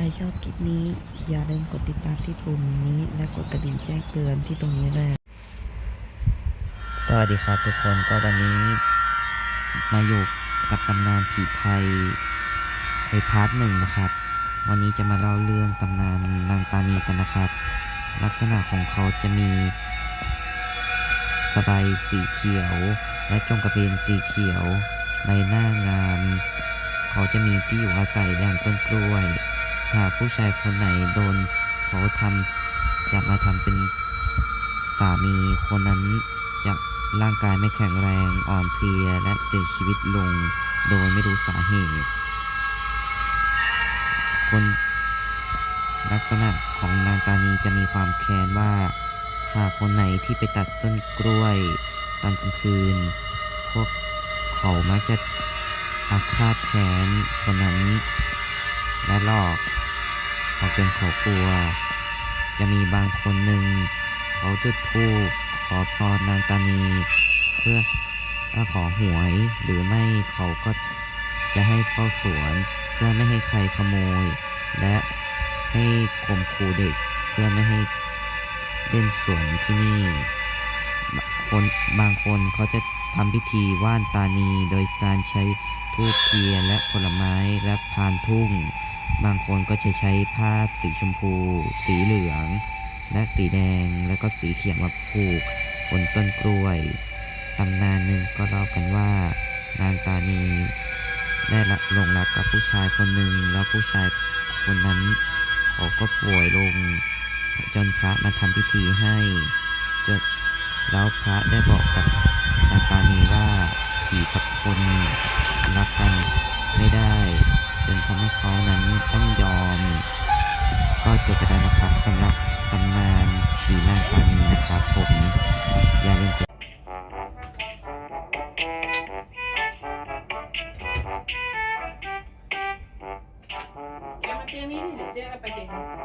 รชอบคลิปนี้ อย่าลืมกดติดตามที่ปุ่มนี้ และกดกระดิ่งแจ้งเตือนที่ตรงนี้ด้วยสวัสดีครับทุกคนก็วันนี้มาอยู่กับตำนานผีไทยในพาร์ทหนึ่งนะครับ วันนี้จะมาเล่าเรื่องตำนานนางตานีกันนะครับ ลักษณะของเขาจะมีสบายสีเขียว และจงกระเบนสีเขียว ใบหน้างาม เขาจะมีที่อยู่อาศัยอย่างต้นกล้วย หากผู้ชายคนไหนโดนเขาทำจะมาทำเป็นสามีคนนั้นจะร่างกายไม่แข็งแรงอ่อนเพลียและเสียชีวิตลงโดยไม่รู้สาเหตุ คนลักษณะของนางตานีจะมีความแค้นว่า หากคนไหนที่ไปตัดต้นกล้วยตอนกลางคืน พวกเขามักจะอาฆาตแค้นคนนั้นและหลอก จนเขากลัว จะมีบางคนหนึ่ง เขาจุดธูปขอพรนางตานีเพื่อขอหวยหรือไม่เขาก็จะให้เฝ้าสวนเพื่อไม่ให้ใครขโมย และให้ข่มขู่เด็กเพื่อไม่ให้เล่นสวนที่นี่คนบางคนเขาจะทำพิธีว่านตานีโดยการใช้ทูบเทียนและผลไม้และพานทุ่ง บางคนก็จะใช้ผ้าสีชมพู สีเหลือง และสีแดงแล้วก็สีเขียวมาผูกบนต้นกล้วยตำนานหนึ่งก็เล่ากันว่านางตานีได้หลงรักกับผู้ชายคนหนึ่งแล้วผู้ชายคนนั้นเขาก็ป่วยลง จนพระมาทำพิธีให้จนแล้วพระได้บอกกับนางตานีว่าผีกับคนรักกันไม่ได้ นทำให้เขานั้นต้องยอม ก็จบไปแล้วนะครับสำหรับตำนานผีนางตานีนะครับผมอย่าลืมกดอย่ามนี้เดี๋ยวเจ๊เอาไปเด็ก